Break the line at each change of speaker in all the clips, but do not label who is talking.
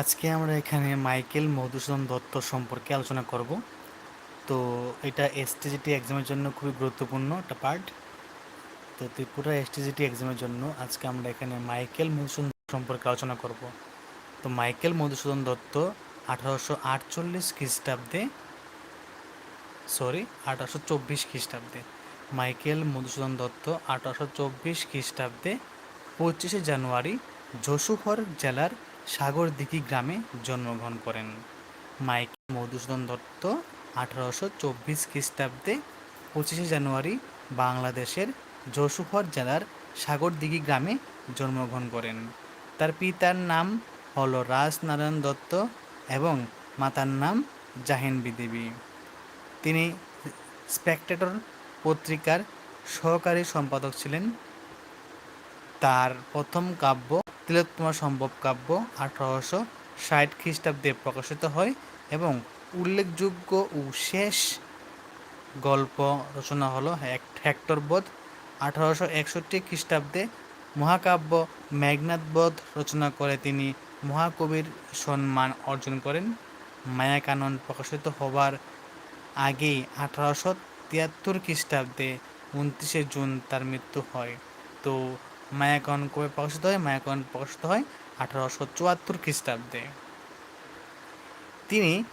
আজকে আমরা এখানে মাইকেল মধুসূদন দত্ত সম্পর্কে আলোচনা করব। তো এটা এসটিজিটি এক্সামের জন্য খুবই গুরুত্বপূর্ণ একটা পার্ট তো ত্রিপুরা এসটিজিটি এক্সামের জন্য আজকে আমরা এখানে মাইকেল মধুসূদন সম্পর্কে আলোচনা করব। তো মাইকেল মধুসূদন দত্ত আঠারোশো আটচল্লিশ খ্রিস্টাব্দে সরি আঠারোশো চব্বিশ খ্রিস্টাব্দে। মাইকেল মধুসূদন দত্ত আঠারোশো চব্বিশ খ্রিস্টাব্দে পঁচিশে জানুয়ারি যশোহর জেলার সাগরদিঘি গ্রামে জন্মগ্রহণ করেন। মাইকেল মধুসূদন দত্ত আঠারোশো চব্বিশ খ্রিস্টাব্দে পঁচিশে জানুয়ারি বাংলাদেশের যশোহর জেলার সাগরদিঘি গ্রামে জন্মগ্রহণ করেন। তার পিতার নাম হল রাজনারায়ণ দত্ত এবং মাতার নাম জাহিনবী দেবী তিনি স্পেকটেটর পত্রিকার সহকারী সম্পাদক ছিলেন। তার প্রথম কাব্য তিলোত্তমা সম্ভব কাব্য আঠারোশো ষাট খ্রিস্টাব্দে প্রকাশিত হয় এবং উল্লেখযোগ্য ও শেষ গল্প রচনা হলো হেক- হেক্টরবধ আঠারোশো একষট্টি খ্রিস্টাব্দে মহাকাব্য মেঘনাথবধ রচনা করে তিনি মহাকবির সম্মান অর্জন করেন। মায়াকানন প্রকাশিত হবার আগেই আঠারোশো তিয়াত্তর খ্রিস্টাব্দে উনত্রিশে জুন তার মৃত্যু হয়। তো মায়াকন কবে প্রকাশিত হয়? মায়াকন প্রকাশিত হয় আঠারোশো চুয়াত্তর খ্রিস্টাব্দে। তিনি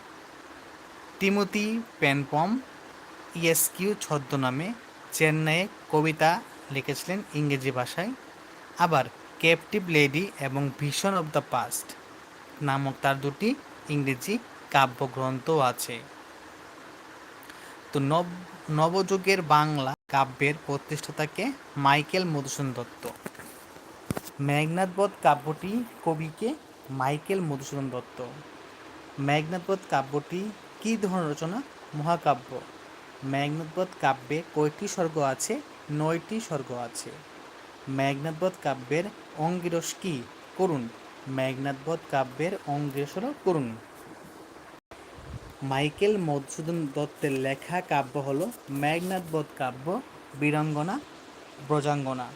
টিমোতি পেনপম ইএসকিউ ছদ্মনামে চেন্নাইয়ে কবিতা লিখেছিলেন ইংরেজি ভাষায়। আবার ক্যাপটিভ লেডি এবং ভিশন অব দ্য পাস্ট নামক তার দুটি ইংরেজি কাব্যগ্রন্থ আছে। তো নব, নবযুগের বাংলা কাব্যের প্রতিষ্ঠাতাকে মাইকেল মধুসূদন দত্ত। মেঘনাথবধ কাব্যটি কবিকে মাইকেল মধুসূদন দত্ত। মেঘনাথবধ কাব্যটি কী ধরনের রচনা? মহাকাব্য। মেঘনাথবধ কাব্যে কয়টি স্বর্গ আছে? নয়টি স্বর্গ আছে। মেঘনাথবধ কাব্যের অঙ্গিরস কি? করুন। মেঘনাথবধ কাব্যের অঙ্গিরস করুন। মাইকেল মধুসূদন দত্তের লেখা কাব্য হল মেঘনাথবধ কাব্য, বীরাঙ্গনা, ব্রজাঙ্গনা।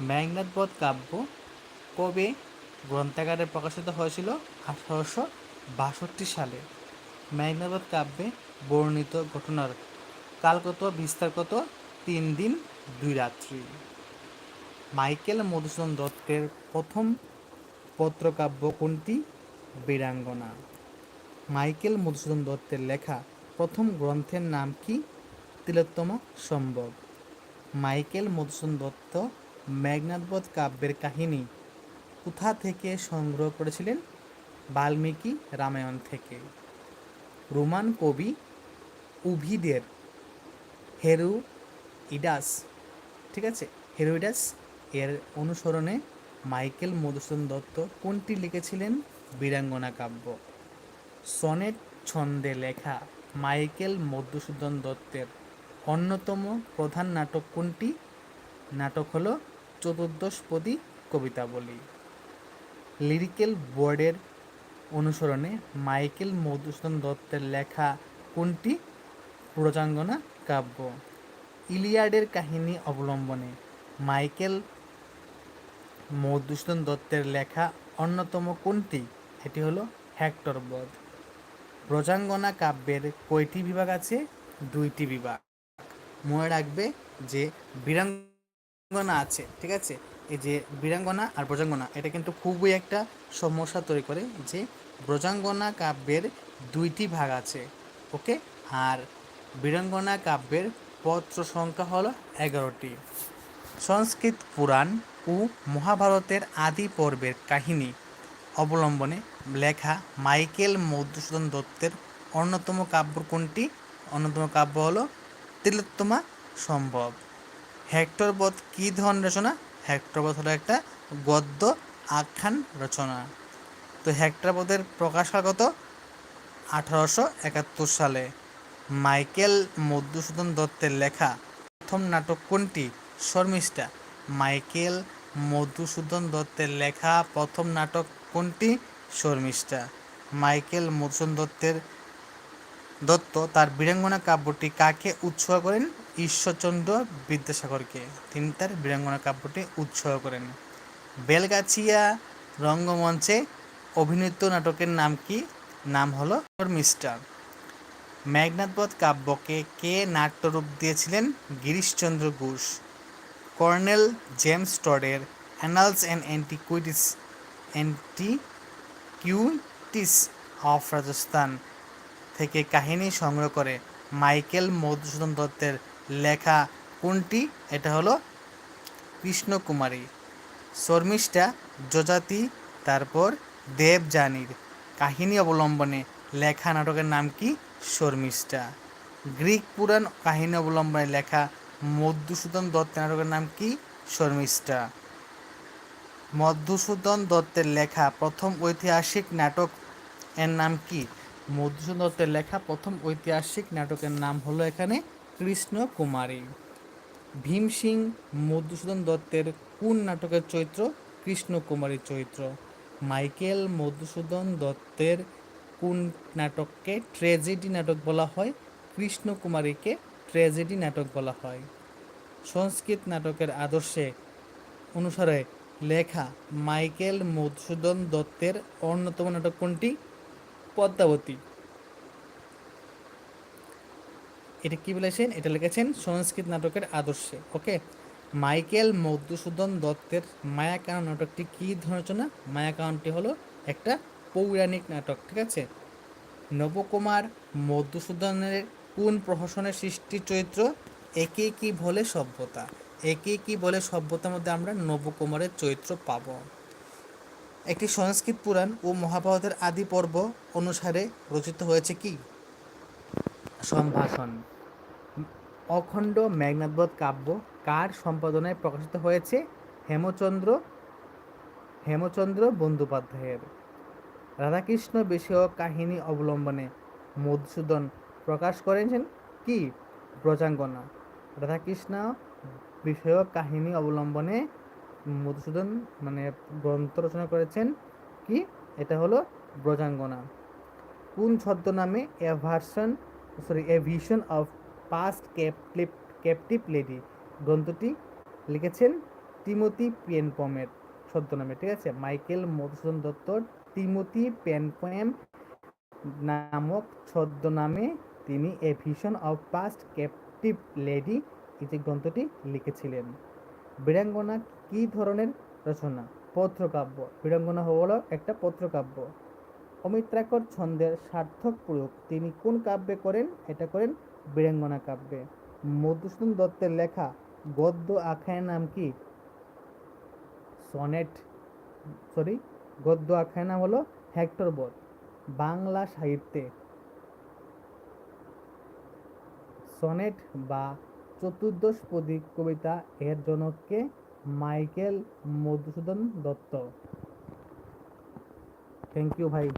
মেঘনাথবধ কাব্য কবে গ্রন্থাগারে প্রকাশিত হয়েছিল? আঠারোশো বাষট্টি সালে। মেঘনাথবধ কাব্যে বর্ণিত ঘটনার কাল কত বিস্তার কত তিন দিন, দুই রাত্রি। মাইকেল মধুসূদন দত্তের প্রথম পত্রকাব্য কোনটি? বীরাঙ্গনা। মাইকেল মধুসূদন দত্তের লেখা প্রথম গ্রন্থের নাম কি? তিলোত্তম সম্ভব। মাইকেল মধুসূদন দত্ত মেঘনাথবধ কাব্যের কাহিনী কোথা থেকে সংগ্রহ করেছিলেন? বাল্মীকি রামায়ণ থেকে। রোমান কবি উভিদের হেরু ইডাস, ঠিক আছে? হেরোইডাস এর অনুসরণে মাইকেল মধুসূদন দত্ত কোনটি লিখেছিলেন? বীরাঙ্গনা কাব্য। সনেট ছন্দে লেখা মাইকেল মধুসূদন দত্তের অন্যতম প্রধান নাটক কোনটি? নাটক হলো চতুর্দশপদী কবিতাবলী। লিরিক্যাল বোর্ডের অনুসরণে মাইকেল মধুসূদন দত্তের লেখা কোনটি? প্রজাঙ্গনা কাব্য। ইলিয়াডের কাহিনী অবলম্বনে মাইকেল মধুসূদন দত্তের লেখা অন্যতম কোনটি? এটি হলো হ্যাক্টর বধ। ব্রজাঙ্গনা কাব্যের কয়টি বিভাগ আছে? দুইটি বিভাগ। মনে রাখবে যে বীরাঙ্গনা আছে, ঠিক আছে? এই যে বীরাঙ্গনা আর ব্রজাঙ্গনা এটা কিন্তু খুবই একটা সমস্যা তৈরি করে যে ব্রজাঙ্গনা কাব্যের দুইটি ভাগ আছে, ওকে? আর বীরাঙ্গনা কাব্যের পত্র সংখ্যা হলো এগারোটি। সংস্কৃত পুরাণ ও মহাভারতের আদি পর্বের কাহিনী অবলম্বনে লেখা মাইকেল মধুসূদন দত্তের অন্যতম কাব্য কোনটি? অন্যতম কাব্য হলো তিলোত্তমা সম্ভব। হেক্টরবধ কী ধরনের রচনা? হেক্টরবধ হলো একটা গদ্য আখ্যান রচনা। তো হেক্টরবধের প্রকাশকাল কত? আঠারোশো একাত্তর সালে। মাইকেল মধুসূদন দত্তের লেখা প্রথম নাটক কোনটি? শর্মিষ্ঠা। মাইকেল মধুসূদন দত্তের লেখা প্রথম নাটক কোনটি? শর্মিষ্ঠা। মাইকেল মধুসূদন দত্তের দত্ত তার বীরাঙ্গনা কাব্যটি কাকে উৎসর্গ করেন? ঈশ্বরচন্দ্র বিদ্যাসাগরকে। তিনি তার বীরাঙ্গনা কাব্যটি উৎসর্গ করেন। বেলগাছিয়া রঙ্গমঞ্চে অভিনীত নাটকের নাম কি? নাম হলো মিস্টার মেঘনাথবধ কাব্যকে কে নাট্যরূপ দিয়েছিলেন? Girishchandra Ghosh. Colonel James টডের annals and antiquities antiquities of Rajasthan থেকে কাহিনী সংগ্রহ করে মাইকেল মধুসূদন দত্তের লেখা কোনটি? এটা হলো কৃষ্ণকুমারী, শর্মিষ্ঠা, যজাতি, তারপর দেবযানীর। কাহিনী অবলম্বনে লেখা নাটকের নাম কি? শর্মিষ্ঠা। গ্রিক পুরাণ কাহিনী অবলম্বনে লেখা মধুসূদন দত্তের নাটকের নাম কি? শর্মিষ্ঠা। মধুসূদন দত্তের লেখা প্রথম ঐতিহাসিক নাটক এর নাম কি? মধুসূদন দত্তের লেখা প্রথম ঐতিহাসিক নাটকের নাম হলো এখানে কৃষ্ণ কুমারী ভীম সিং মধুসূদন দত্তের কোন নাটকের চরিত্র? কৃষ্ণ কুমারীর চরিত্র। মাইকেল মধুসূদন দত্তের কোন নাটককে ট্র্যাজেডি নাটক বলা হয়? কৃষ্ণ কুমারীকে ট্র্যাজেডি নাটক বলা হয়। সংস্কৃত নাটকের আদর্শে অনুসারে লেখা মাইকেল মধুসূদন দত্তের অন্যতম নাটক কোনটি? পদ্মাবতী। এটা কি বলেছেন? এটা লিখেছেন সংস্কৃত নাটকের আদর্শে, ওকে? মাইকেল মধুসূদন দত্তের মায়াকানন নাটকটি কী ধরনের রচনা? মায়াকাননটি হলো একটা পৌরাণিক নাটক, ঠিক আছে? নবকুমার মধুসূদনের কোন প্রহসনের সৃষ্টি চরিত্র একে কি বলে সভ্যতা? একে কি বলে সভ্যতার মধ্যে আমরা নবকুমারের চরিত্র পাব? একটি সংস্কৃত পুরাণ ও মহাভারতের আদি পর্ব অনুসারে রচিত হয়েছে কি? সম্ভাষণ। অখণ্ড মেঘনাথবধ কাব্য কার সম্পাদনায় প্রকাশিত হয়েছে? হেমচন্দ্র হেমচন্দ্র বন্দ্যোপাধ্যায়ের। রাধাকৃষ্ণ বিষয়ক কাহিনী অবলম্বনে মধুসূদন প্রকাশ করেছেন কি? ব্রজাঙ্গনা। রাধাকৃষ্ণ বিষয়ক কাহিনী অবলম্বনে মধুসূদন মানে গ্রন্থ রচনা করেছেন কি? এটা হলো ব্রজাঙ্গনা। কোন ছদ্মনামে a version, sorry, a vision of past captive captive lady? গ্রন্থটি লিখেছেন টিমোতি পেনপমের ছদ্মনামে, ঠিক আছে? Michael Madhusudan Dutt Timothy Penpoem নামক ছদ্মনামে তিনি a vision of past captive lady এই যে গ্রন্থটি লিখেছিলেন। বীরাঙ্গনা কী ধরনের রচনা? পত্রকাব্য। বীরাঙ্গনা হলো একটা পত্রকাব্য। অমিত্রাকর ছন্দের সার্থক প্রয়োগ। তিনি কোন কাব্যে করেন? এটা করেন বীরাঙ্গনা কাব্যে। মধুসূদন দত্তের লেখা গদ্য আখ্যায়ের নাম কি? সনেট। সরি, গদ্য আখ্যায়ের নাম হলো হেক্টর বধ বাংলা সাহিত্যে সনেট বা চতুর্দশপদী কবিতা এর জনককে Michael Madhusudan Dutt. Thank you ভাই।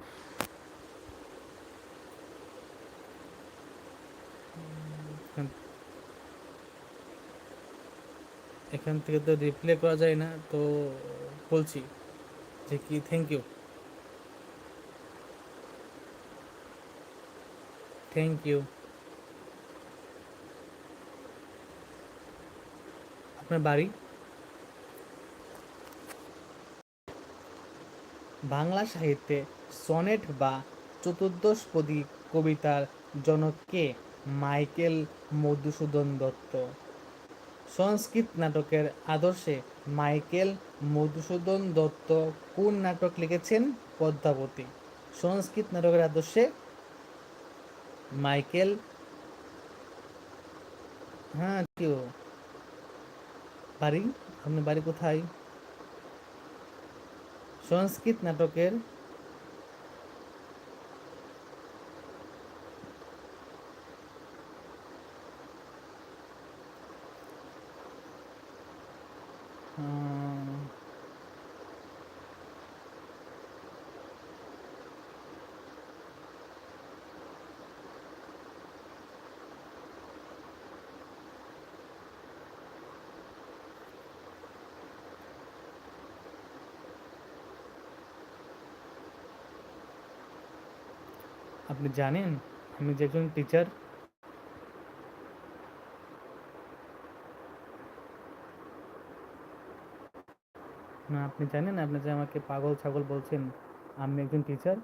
এখান থেকে তো রিপ্লে করা যায় না, তো বলছি যে কি থ্যাংক ইউ থ্যাংক ইউ আপনার বাড়ি? বাংলা সাহিত্যে সনেট বা চতুর্দশপদী কবিতার জনককে মাইকেল মধুসূদন দত্ত। সংস্কৃত নাটকের আদর্শে মাইকেল মধুসূদন দত্ত কোন নাটক লিখেছেন? পদ্মাবতী। সংস্কৃত নাটকের আদর্শে মাইকেল হ্যাঁ কেউ বাড়ি? আপনি বাড়ি কোথায়? সংস্কৃত নাটকের আপনি জানেন, আমি যে একজন টিচার না, আপনি জানেন, আপনি যে আমাকে পাগল ছাগল বলছেন, আমি একজন টিচার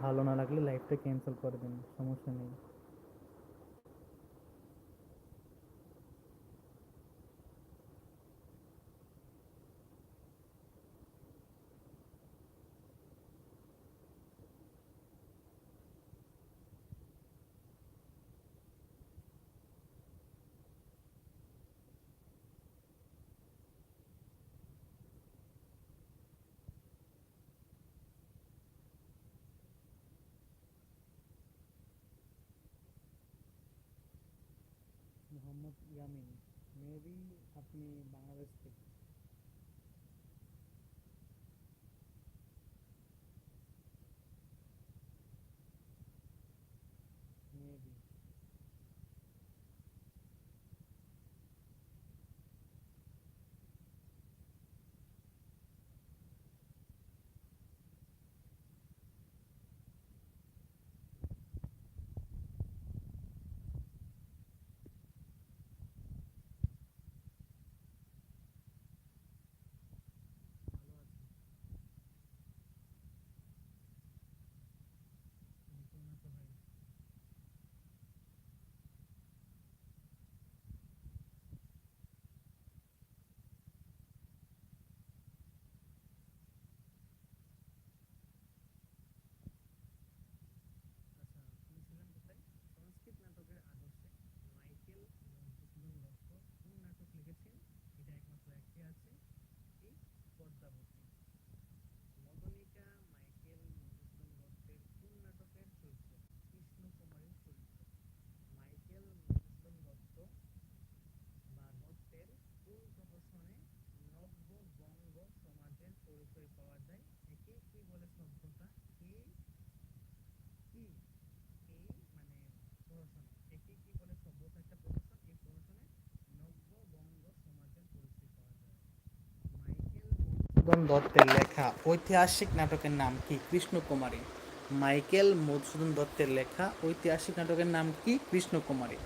ভালো না লাগলে লাইফটা ক্যান্সেল করে দিন, সমস্যা নেই। यामिनी मैं भी अपने बांग्लादेश মধুসূদন দত্তের লেখা। ঐতিহাসিক নাটকের নাম কি? কৃষ্ণকুমারী। মাইকেল মধুসূদন দত্তের লেখা। ঐতিহাসিক নাটকের নাম কি? কৃষ্ণকুমারী।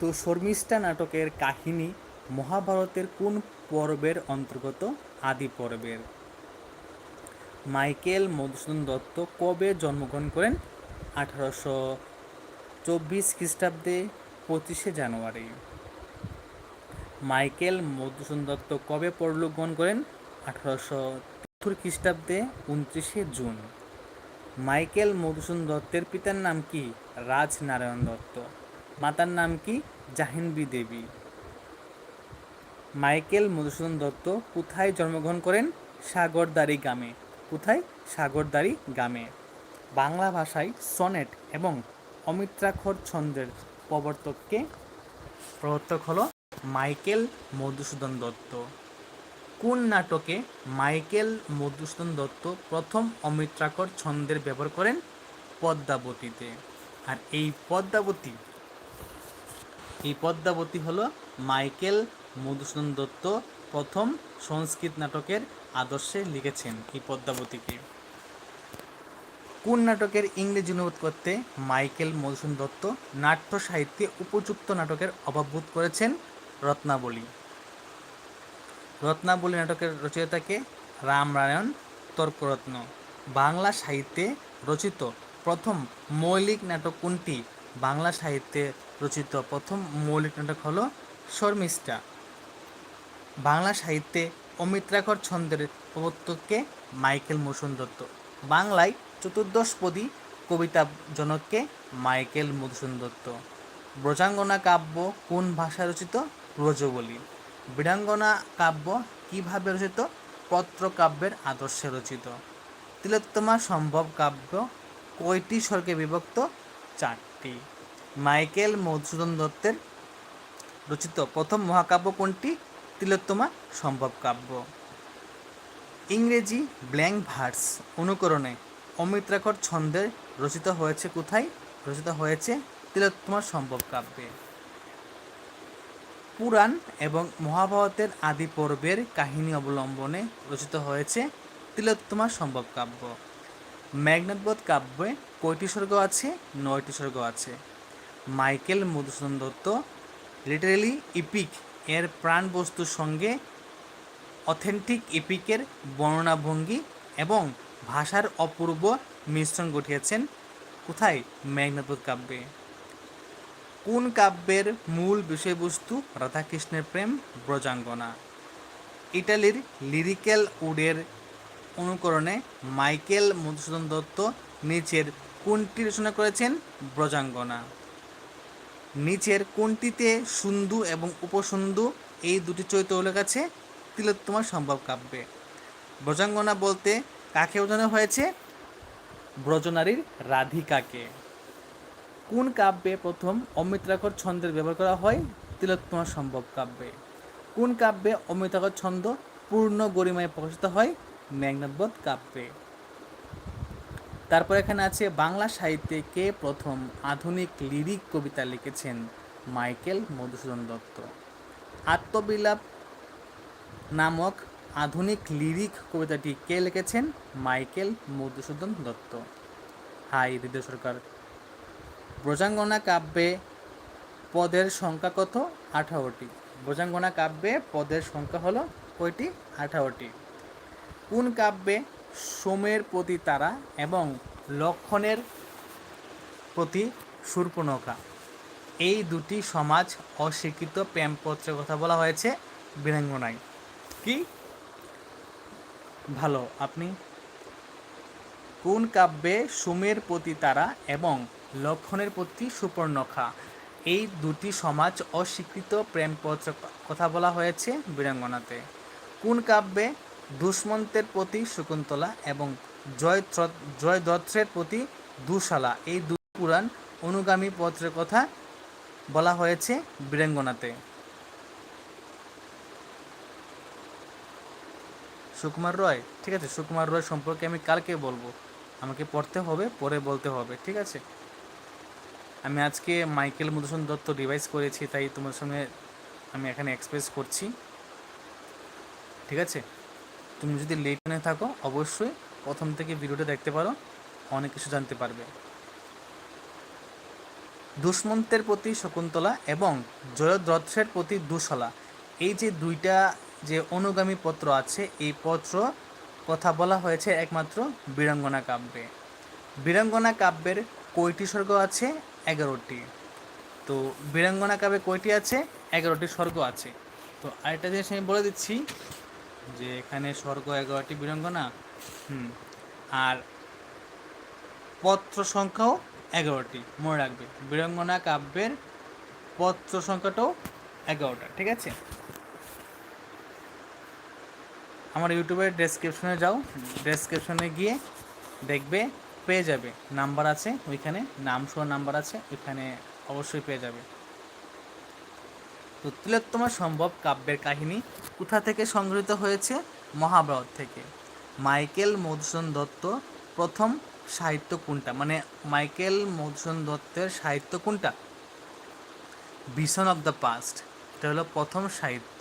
তো শর্মিষ্ঠা নাটকের কাহিনী, মহাভারতের কোন পর্বের অন্তর্গত? আদি পর্বের। মাইকেল মধুসূদন দত্ত কবে জন্মগ্রহণ করেন? আঠারোশো চব্বিশ খ্রিস্টাব্দে পঁচিশে জানুয়ারি। মাইকেল মধুসূদন দত্ত কবে পরলোক গ্রহণ করেন? আঠারোশো খ্রিস্টাব্দে উনত্রিশে জুন। মাইকেল মধুসূদন দত্তের পিতার নাম কি? রাজনারায়ণ দত্ত। মাতার নাম কি? জাহিনবী দেবী। মাইকেল মধুসূদন দত্ত কোথায় জন্মগ্রহণ করেন? সাগরদারি গ্রামে। কোথায়? সাগরদারি গ্রামে। বাংলা ভাষায় সনেট এবং অমিত্রাক্ষর ছন্দের প্রবর্তককে প্রবর্তক হলো মাইকেল মধুসূদন দত্ত। কোন নাটকে মাইকেল মধুসূদন দত্ত প্রথম অমিত্রাক্ষর ছন্দের ব্যবহার করেন? পদ্মাবতীতে। আর এই পদ্মাবতী এই পদ্মাবতী হলো মাইকেল মধুসূদন দত্ত প্রথম সংস্কৃত নাটকের আদর্শে লিখেছেন এই পদ্মাবতীকে। কোন নাটকের ইংরেজি অনুবাদ করতে মাইকেল মধুসূদন দত্ত নাট্য সাহিত্যে উপযুক্ত নাটকের অভাববোধ করেছেন? রত্নাবলী। রত্নাবলী নাটকের রচয়িতাকে রামনারায়ণ তর্করত্ন। বাংলা সাহিত্যে রচিত প্রথম মৌলিক নাটক কোনটি? বাংলা সাহিত্যে রচিত প্রথম মৌলিক নাটক হলো শর্মিষ্ঠা। বাংলা সাহিত্যে অমিত্রাকর ছন্দের প্রবর্তককে মাইকেল মধুসূদন দত্ত। বাংলায় চতুর্দশপদী কবিতা জনককে মাইকেল মধুসূদন দত্ত। ব্রজাঙ্গনা কাব্য কোন ভাষায় রচিত? ব্রজবলি। বীরাঙ্গনা কাব্য কীভাবে রচিত? পত্রকাব্যের আদর্শে রচিত। তিলোত্তমা সম্ভব কাব্য কয়টি স্বর্গে বিভক্ত? চারটি। মাইকেল মধুসূদন দত্তের রচিত প্রথম মহাকাব্য কোনটি? তিলোত্তমা সম্ভব কাব্য। ইংরেজি ব্ল্যাঙ্ক ভার্স অনুকরণে অমিত্রাকর ছন্দে রচিত হয়েছে কোথায়? রচিত হয়েছে তিলোত্তমা সম্ভব কাব্যে। পুরাণ এবং মহাভারতের আদি পর্বের কাহিনী অবলম্বনে রচিত হয়েছে তিলোত্তমা সম্ভব কাব্য। মেঘনাদবধ কাব্যে কয়টি স্বর্গ আছে? নয়টি স্বর্গ আছে। Michael Madhusudan Dutt literally epic এর প্রাণ বস্তুর সঙ্গে অথেন্টিক ইপিকের বর্ণনা ভঙ্গি এবং ভাষার অপূর্ব মিশ্রণ ঘটিয়েছেন কোথায়? মেঘনাদবধ কাব্যে। কোন কাব্যের মূল বিষয়বস্তু রাধাকৃষ্ণের প্রেম, ব্রজাঙ্গনা? ইটালির লিরিক্যাল উডের অনুকরণে মাইকেল মধুসূদন দত্ত নিচের কোনটি রচনা করেছেন? ব্রজাঙ্গনা। নিচের কোনটিতে সুন্দু এবং উপসুন্দু এই দুটি চরিত্র উল্লেখ আছে? তিলোত্তমা সম্ভব কাব্যে। ব্রজাঙ্গনা বলতে কাকে বোঝানো হয়েছে? ব্রজনারীর রাধিকাকে। কোন কাব্যে প্রথম অমৃতাক্ষর ছন্দের ব্যবহার করা হয়? তিলোত্তমা সম্ভব কাব্যে। কোন কাব্যে অমৃতাক্ষর ছন্দ পূর্ণ গরিমায় প্রকাশিত হয়? মেঘনাথবধ কাব্যে। তারপর এখানে আছে বাংলা সাহিত্যে কে প্রথম আধুনিক লিরিক কবিতা লিখেছেন? মাইকেল মধুসূদন দত্ত। আত্মবিলাপ নামক আধুনিক লিরিক কবিতাটি কে লিখেছেন? মাইকেল মধুসূদন দত্ত। হাই, হৃদয় সরকার। ব্রজাঙ্গনা কাব্যে পদের সংখ্যা কত? আঠারোটি। ব্রজাঙ্গনা কাব্যে পদের সংখ্যা হলো কয়টি? আঠারোটি। কোন কাব্যে সোমের প্রতি তারা এবং লক্ষণের প্রতি শূর্পণখা এই দুটি সমাজ অস্বীকৃত প্রেমপত্রের কথা বলা হয়েছে বীরাঙ্গনায়। কি? ভালো। আপনি কোন কাব্যে সুমের প্রতি তারা এবং লক্ষণের প্রতি সুপর্ণখা? এই দুটি সমাজ অস্বীকৃত প্রেমপত্র কথা বলা হয়েছে বীরাঙ্গনাতে। কোন কাব্যে দুষ্মন্তের প্রতি শকুন্তলা এবং জয় জয়দত্রের প্রতি দুশালা? এই দু পুরাণ অনুগামী পত্রের কথা বলা হয়েছে বীরাঙ্গনাতে। সুকুমার রয়, ঠিক আছে? সুকুমার রয় সম্পর্কে আমি কালকে বলব। আমাকে পড়তে হবে, পরে বলতে হবে, ঠিক আছে? আমি আজকে মাইকেল মধুসূদন দত্ত রিভাইজ করেছি, তাই তোমার সঙ্গে আমি এখানে এক্সপ্রেস করছি। ঠিক আছে? তুমি যদি লেট নিয়ে থাকো, অবশ্যই প্রথম থেকে ভিডিওটা দেখতে পারো, অনেক কিছু জানতে পারবে। দুষ্মন্তের প্রতি শকুন্তলা এবং জয়দ্রথের প্রতি দুশলা। এই যে দুইটা যে অনুগামী পত্র আছে, এই পত্র কথা বলা হয়েছে একমাত্র বীরাঙ্গনা কাব্যে। বীরাঙ্গনা কাব্যের কয়টি স্বর্গ আছে? এগারোটি। তো বীরাঙ্গনা কাব্যে কয়টি আছে? এগারোটি স্বর্গ আছে। তো আরেকটা জিনিস আমি বলে দিচ্ছি যে এখানে স্বর্গ এগারোটি, বীরাঙ্গনা, হুম, আর পত্র সংখ্যাও এগারোটি। মনে রাখবে, বীরাঙ্গনা কাব্যের পত্র সংখ্যাটাও এগারোটা, ঠিক আছে? আমার ইউটিউবের ডেসক্রিপশনে যাও। ডেসক্রিপশনে গিয়ে দেখবে, পেয়ে যাবে। নাম্বার আছে, ওইখানে নাম সহ নাম্বার আছে, ওইখানে অবশ্যই পেয়ে যাবে। তো তিলোত্তমা সম্ভব কাব্যের কাহিনী কোথা থেকে সংগৃহীত হয়েছে? মহাভারত থেকে। মাইকেল মধুসূদন দত্ত প্রথম সাহিত্য কোনটা? মানে মাইকেল মধুসূদন দত্তের সাহিত্য কোনটা? ভিশন অফ দ্য পাস্ট এটা হলো প্রথম সাহিত্য।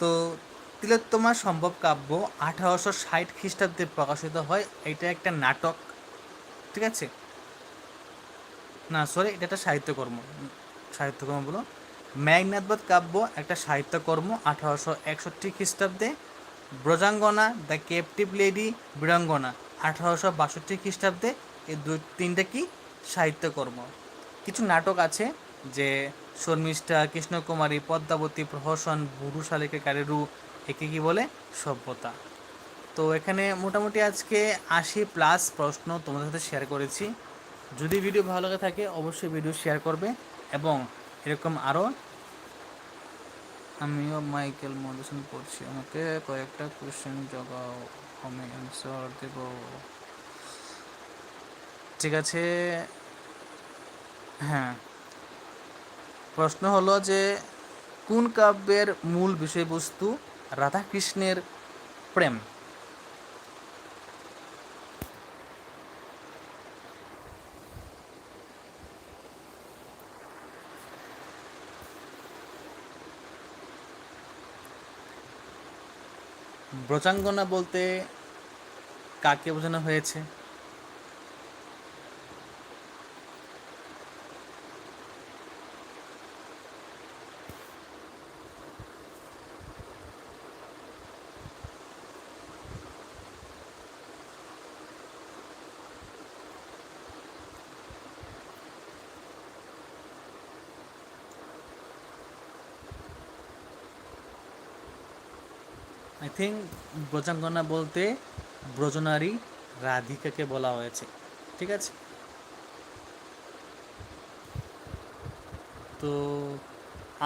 তো তিলোত্তমা সম্ভব কাব্য আঠারোশো ষাট খ্রিস্টাব্দে প্রকাশিত হয়। এটা একটা নাটক, ঠিক আছে? না সরি এটা একটা সাহিত্যকর্ম। সাহিত্যকর্ম বলো। মেঘনাথবধ কাব্য একটা সাহিত্যকর্ম আঠারোশো একষট্টি খ্রিস্টাব্দে। Brajangana, the captive lady, Birangana, আঠারোশো বাষট্টি খ্রিস্টাব্দে। এই দুই, তিনটা কি? সাহিত্যকর্ম। কিছু নাটক আছে যে শর্মিষ্ঠা, কৃষ্ণকুমারী, পদ্মাবতী, প্রহসন বুরু শালিকে কারেরু একে কি বলে? সভ্যতা। তো এখানে মোটামুটি আজকে আশি প্লাস প্রশ্ন তোমাদের সাথে শেয়ার করেছি। যদি ভিডিও ভালো লাগে থাকে, অবশ্যই ভিডিও শেয়ার করবে এবং এরকম আরও আমিও মাইকেল মধুসূন পড়ছি আমাকে কয়েকটা কোয়েশ্চেন জগাও, আমি অ্যান্সার দেব। ঠিক আছে? হ্যাঁ। প্রশ্ন হলো যে, কোন কাব্যের মূল বিষয়বস্তু রাধাকৃষ্ণের প্রেম। ব্রজাঙ্গনা বলতে কাকে বোঝানো হয়েছে? আই থিঙ্ক ব্রজাঙ্গনা বলতে ব্রজনারী রাধিকাকে বলা হয়েছে। ঠিক আছে? তো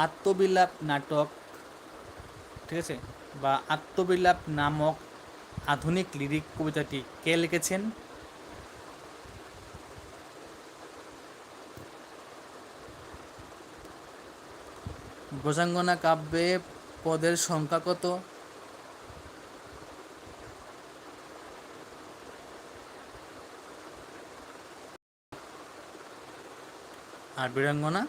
আত্মবিলাপ নাটক, ঠিক আছে? বা আত্মবিলাপ নামক আধুনিক লিরিক কবিতাটি কে লিখেছেন? ব্রজাঙ্গনা কাব্যে পদের সংখ্যা কত? আর বীরাঙ্গনা?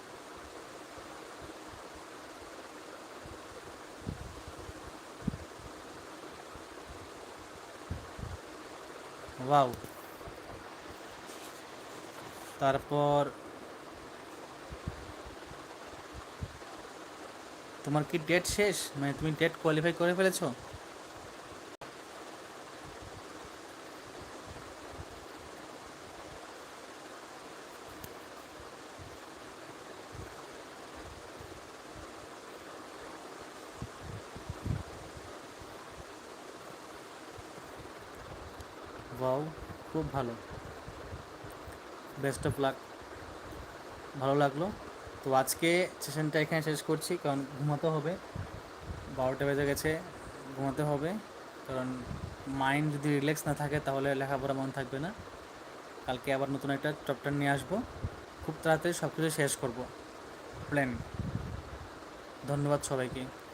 ওয়াও। তারপর তোমার কি ডেট শেষ? মানে তুমি ডেট কোয়ালিফাই করে ফেলেছো? ওয়াও খুব ভালো। বেস্ট অফ লাক ভালো লাগল। তো আজকে সেশনটা এখানে শেষ করছি, কারণ ঘুমাতে হবে। বারোটা বেজে গেছে, ঘুমাতে হবে। কারণ মাইন্ড যদি রিল্যাক্স না থাকে, তাহলে লেখাপড়া মন থাকবে না। কালকে আবার নতুন একটা চ্যাপ্টার নিয়ে আসব। খুব তাড়াতাড়ি সব কিছু শেষ করব। প্ল্যান ধন্যবাদ সবাইকে।